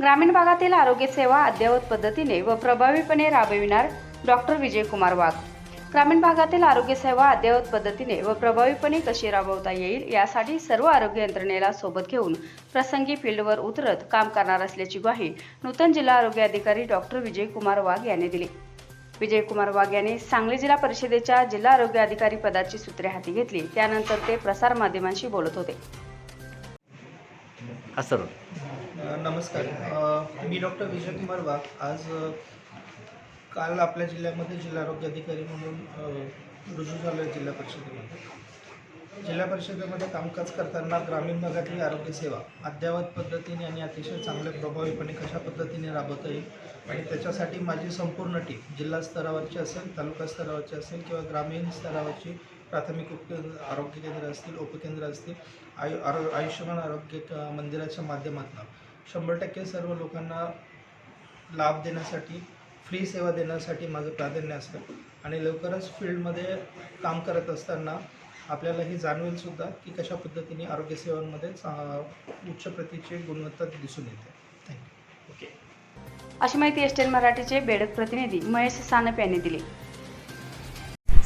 ग्रामीण भागातील आरोग्य सेवा अद्ययावत पद्धतीने व प्रभावीपणे राबविणार डॉक्टर विजयकुमार वाघ. ग्रामीण भागातील आरोग्य सेवा अद्ययावत पद्धतीने व प्रभावीपणे कशी राबवता येईल यासाठी सर्व आरोग्य यंत्रणेला सोबत घेऊन प्रसंगी फील्डवर उतरत काम करणार असल्याची ग्वाही नूतन जिल्हा आरोग्य अधिकारी डॉक्टर विजयकुमार वाघ यांनी दिली. विजयकुमार वाघ यांनी सांगली जिल्हा परिषदेच्या जिल्हा आरोग्य अधिकारी पदाची सूत्रे हाती घेतली. त्यानंतर ते प्रसार माध्यमांशी बोलत होते. हा सर नमस्कार. मी डॉक्टर विजय कुमार वाघ. आज काल आपल्या जिल्ह्यामध्ये जिल्हा आरोग्य अधिकारी म्हणून रुजू झालो आहे जिल्हा परिषदेमध्ये. जिल्हा परिषदेमध्ये कामकाज करताना ग्रामीण भागातली आरोग्य सेवा अद्ययावत पद्धतीने आणि अतिशय चांगल्या प्रभावीपणे कशा पद्धतीने राबवता येईल आणि त्याच्यासाठी माझी संपूर्ण टीम जिल्हा स्तरावरची असेल तालुका स्तरावरची असेल किंवा ग्रामीण स्तरावरची प्राथमिक उपकेंद्र आरोग्य केंद्र असतील उपकेंद्र असतील आयु आरो आयुष्यमान आरोग्य मंदिराच्या माध्यमातून. शंभर टक्के सर्व लोकांना लाभ देण्यासाठी फ्री सेवा देण्यासाठी माझं प्राधान्य असतं. आणि लवकरच फील्डमध्ये काम करत असताना आपल्याला हे जाणवेल सुद्धा की कशा पद्धतीने आरोग्य सेवांमध्ये उच्च प्रतीची गुणवत्ता दिसून येते. थँक्यू ओके अशी माहिती एस टेन मराठीचे बेडक प्रतिनिधी महेश सानप यांनी दिली.